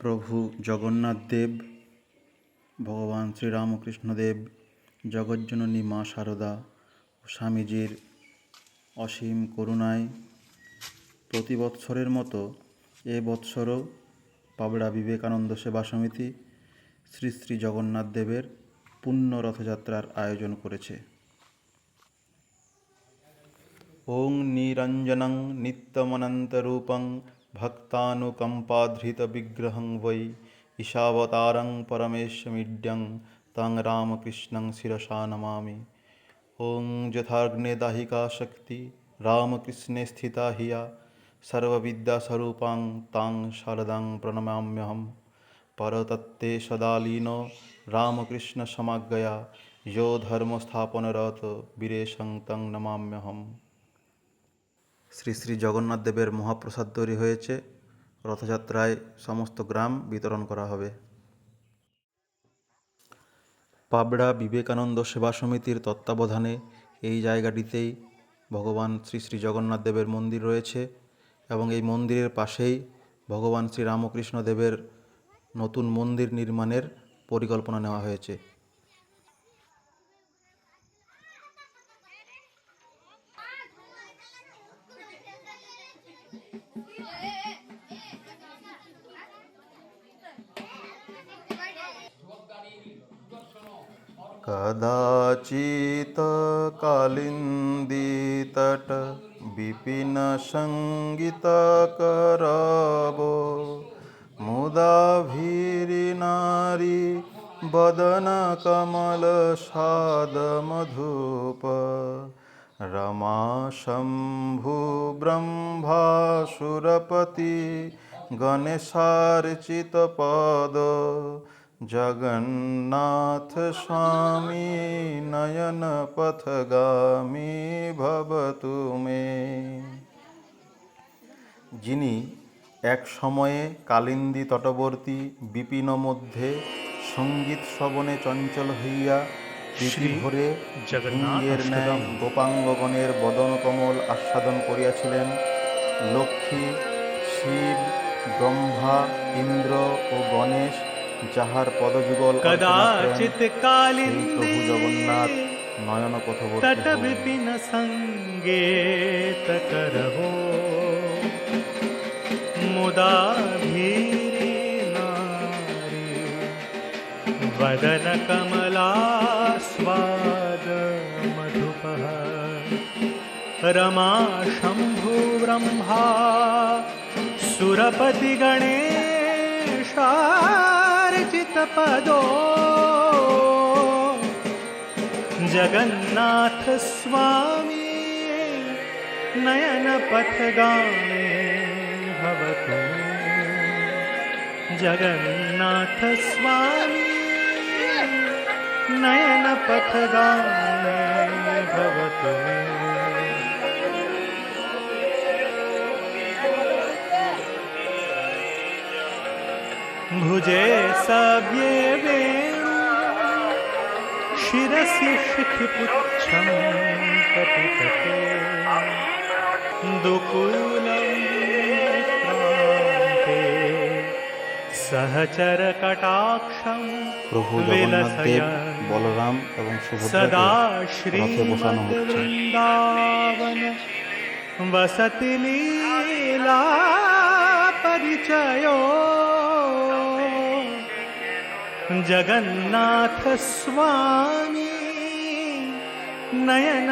প্রভু জগন্নাথ দেব, ভগবান শ্রীরামকৃষ্ণদেব, জগজ্জননী মা শারদা ও স্বামীজির অসীম করুণায় প্রতি বৎসরের মতো এ বৎসরও পাবড়া বিবেকানন্দ সেবা সমিতি শ্রী শ্রী জগন্নাথ দেবের পুণ্য রথযাত্রার আয়োজন করেছে। ওং নিরঞ্জনং নিত্যমনন্তরূপং भक्तानुकम्पाधृतविग्रहं वै ईशावतारं परमेशमीड्यं तं रामकृष्णं शिरसा नमामि। ॐ यथाग्नेदाहिका शक्ति, रामकृष्णे स्थिता हिया सर्वविद्यास्वरूपां तां शारदां प्रणमाम्यहं। परतत्ते सदालीनो रामकृष्णसमाज्ञया यो धर्मस्थापनरत वीरेशं तं नमाम्यहम्। শ্রী শ্রী জগন্নাথ দেবের মহাপ্রসাদ তৈরি হয়েছে। রথযাত্রায় সমস্ত গ্রাম বিতরণ করা হবে। পাবড়া বিবেকানন্দ সেবা সমিতির তত্ত্বাবধানে এই জায়গাটিতেই ভগবান শ্রী শ্রী জগন্নাথ দেবের মন্দির রয়েছে এবং এই মন্দিরের পাশেই ভগবান শ্রী রামকৃষ্ণ দেবের নতুন মন্দির নির্মাণের পরিকল্পনা নেওয়া হয়েছে। कदाचित् कालिन्दीतट विपिनसङ्गीतकरवो मुदा भीरिनारी वदनकमलसादमधुप रमा शम्भुब्रह्मासुरपति गणेशार्चितपद জগন্নাথ স্বামী নয়ন পথগামী ভবতু মে যিনি এক সময়ে কালিন্দী তটবর্তী বিপিন মধ্যে সংগীত শ্রবণে চঞ্চল হইয়া ভরে জগন্নাথের ন্যায় গোপাঙ্গগণের বদনকমল আস্বাদন করিয়াছিলেন। লক্ষ্মী শিব ব্রহ্মা ইন্দ্র ও গণেশ যাহার পদযুগল অর্চনা করেন, कदाचित् সেই कालिन्दे প্রভু জগন্নাথ নয়ন পথবর্তী तट হউন। विपिन सङ्गेत करहो मुदा भीरी नारी वदन कमलास्वाद मधुपः रमा शम्भु ब्रह्मा सुरपति चित पदो जगन्नाथ स्वामी नयनपथगामे भवतु। जगन्नाथ स्वामी नयनपथगामे भवतु। भुजे सव्ये वेणु शिरसि शिखिपुच्छं कपितटे दुकूलं क्रान्ते सहचरकटाक्षं প্রভু জগন্নাথ দেব विलसयन् বলরাম এবং सदा সুভদ্রাকে রথে বসানো হচ্ছে श्रीमद्वृन्दावन वसति लीला परिचयो जगन्नाथ स्वामी नयन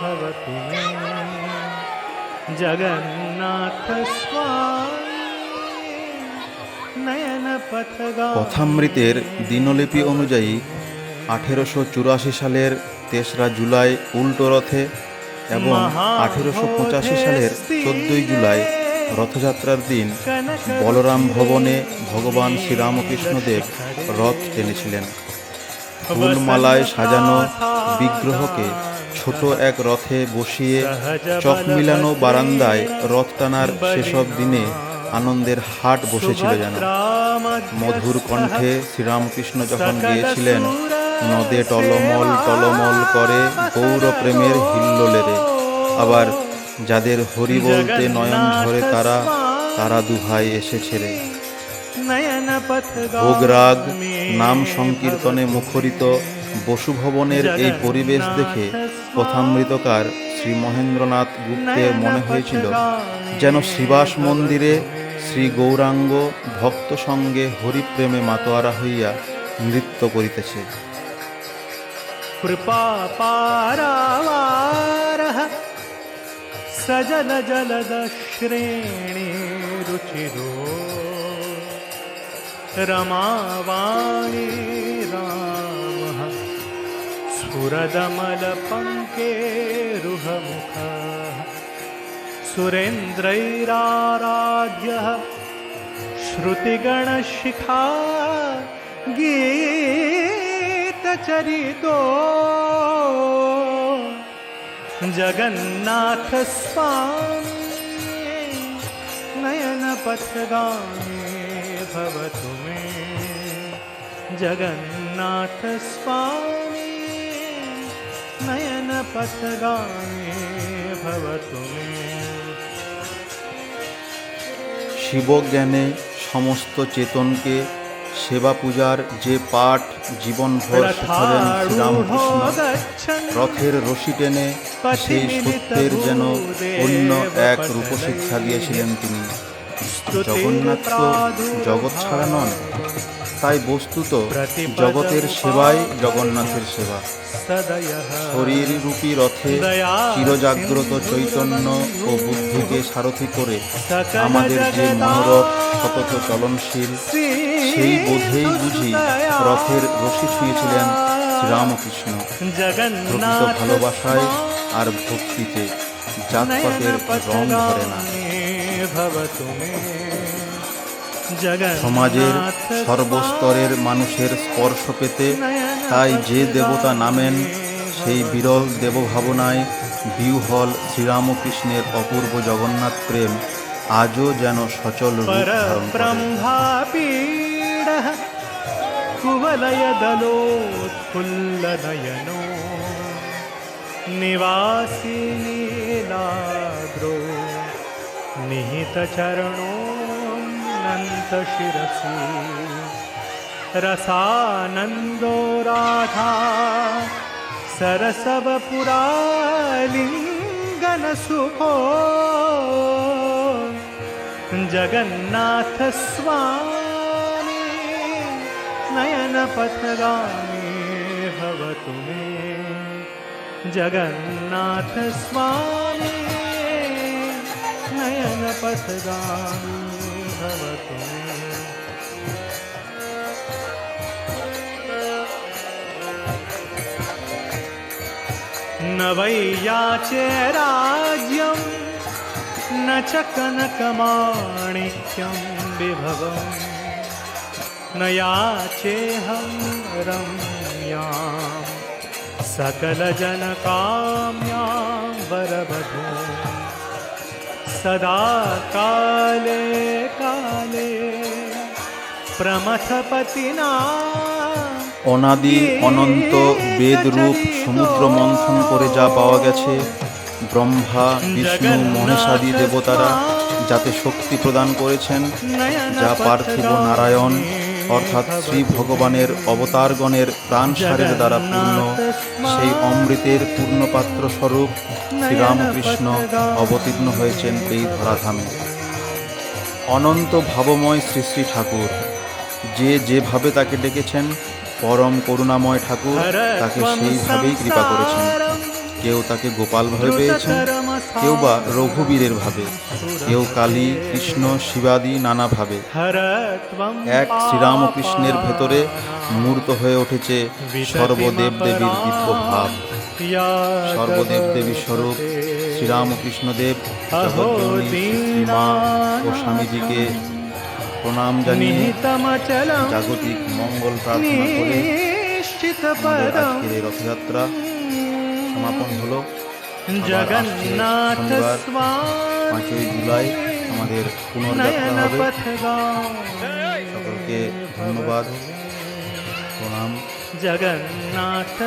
भवतु मे। जगन्नाथ स्वामी नयन কথামৃতের দিনলিপি অনুযায়ী আঠেরোশো চুরাশি সালের তেসরা জুলাই উল্টো রথে এবং আঠেরোশো পঁচাশি সালের চোদ্দই জুলাই রথযাত্রার দিন বলরাম ভবনে ভগবান শ্রীরামকৃষ্ণদেব রথ টেনেছিলেন। ফুলমালায় সাজানো বিগ্রহকে ছোট এক রথে বসিয়ে চক মিলানো বারান্দায় রথ টানার সেসব দিনে আনন্দের হাট বসেছিল যেন। মধুর কণ্ঠে শ্রীরামকৃষ্ণ যখন গিয়েছিলেন, নদে টলমল টলমল করে গৌর প্রেমের হিল্লোলেরে। আবার যাদের হরি বলতে নয়ন ঝরে তারা তারা দুভাই এসেছে রে ভোগরাগ নাম সংকীর্তনে মুখরিত বসুভবনের এই পরিবেশ দেখে প্রথামৃতকার শ্রী মহেন্দ্রনাথ গুপ্তের মনে হয়েছিল যেন শিবাস মন্দিরে শ্রী গৌরাঙ্গ ভক্ত সঙ্গে হরিপ্রেমে মাতোয়ারা হইয়া নৃত্য করিতেছে। কৃপা পারা सजल जलद श्रेणी रुचिरो। रमावाणी रामः। स्फुरदमलपङ्केरुहमुखः सुरेन्द्रैराराध्यः। श्रुतिगणशिखा गीतचरितो जगन्नाथस्वामी नयनपथगामी भवतु मे जगन्नाथस्वामी नयनपथगामी भवतु मे শিবজ্ঞানে সমস্ত চেতনকে সেবা পূজার যে পাঠ জীবনভর শেখাবেন শ্রীরামকৃষ্ণ রথের রশি টেনে সেই সত্যের যেন অন্য এক রূপশিক্ষা দিয়েছিলেন তিনি। জগন্নাথ তো জগৎ ছাড়া নন, তাই বস্তুত জগতের সেবাই জগন্নাথের সেবা। শরীর রূপী রথে চিরজাগ্রত চৈতন্য ও বুদ্ধিকে সারথি করে আমাদের যে মনোরথ সতত চলনশীল সেই বোধেই বুঝি রথের রশি ছুঁয়েছিলেন শ্রীরামকৃষ্ণ প্রকৃত ভালোবাসায় আর ভক্তিতে জাতপাতের রং ধরে না। সমাজের সর্বস্তরের মানুষের স্পর্শ পেতে তাই যে দেবতা নামেন সেই বিরল দেবভাবনায় বিউহল শ্রীরামকৃষ্ণের অপূর্ব জগন্নাথ প্রেম আজও যেন সচল রূপ ধারণ করে। कुवलयदलोत्फुल्लनयनो। निवासिनीलाद्रो निहितचरणोऽनन्तशिरसि। रसानन्दो राधा सरसवपुरालिङ्गनसुभो जगन्नाथस्वामी नयन पथगामे मे तुम्हें। जगन्नाथ स्वामी, नयन पथगामी भव न वैयाचे याचे न च कनकमाणिक्यं विभवम्। न याचेऽहं रम्यां सकलजनकाम्यां वरवधू सदा काले काले प्रमथपतिना অনাদি অনন্ত বেদ রূপ সমুদ্র মন্থন করে যা পাওয়া গেছে ব্রহ্মা বিষ্ণু মহেশাদি দেবতারা যাতে শক্তি প্রদান করেছেন যা পার্থিব নারায়ণ অর্থাৎ শ্রী ভগবানের অবতারগণের প্রাণসারের দ্বারা পূর্ণ, সেই অমৃতের পূর্ণপাত্র স্বরূপ শ্রীরামকৃষ্ণ অবতীর্ণ হয়েছেন এই ধরাধামে। অনন্ত ভাবময় শ্রী শ্রী ঠাকুর, যে যেভাবে তাকে ডেকেছেন, পরম করুণাময় ঠাকুর তাকে সেইভাবেই কৃপা করেছেন। কেউ তাকে গোপাল ভাবে পেয়েছেন কেউ বা রঘুবীরের ভাবে কেউ কালী কৃষ্ণ শিবাদি নানাভাবে। এক শ্রীরামকৃষ্ণের ভেতরে মূর্ত হয়ে উঠেছে সর্বদেব দেবীর দিব্য ভাব সর্বদেব দেবী স্বরূপ শ্রীরামকৃষ্ণদেব মা ও স্বামীজিকে প্রণাম জানিয়ে জাগতিক মঙ্গল প্রার্থনা করে আজকের এই রথযাত্রা সমাপন হলো। জগন্নাথ পাঁচই জুলাই আমাদের সকলকে ধন্যবাদ প্রণাম। জগন্নাথ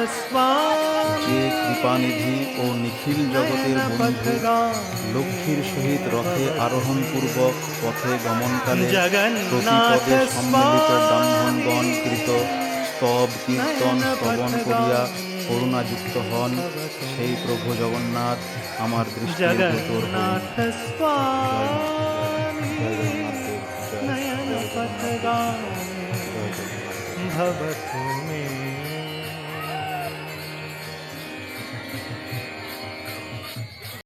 যে কৃপানিধি ও নিখিল জগতের বন্ধু লক্ষ্মীর সহিত রথে আরোহণ পূর্বক পথে গমনকালে প্রতিপদে সম্মিলিত ব্রাহ্মণগণ কৃত স্তব কীর্তন শ্রবণ করিয়া করুণাযুক্ত হন সেই প্রভু জগন্নাথ আমার দৃষ্টি।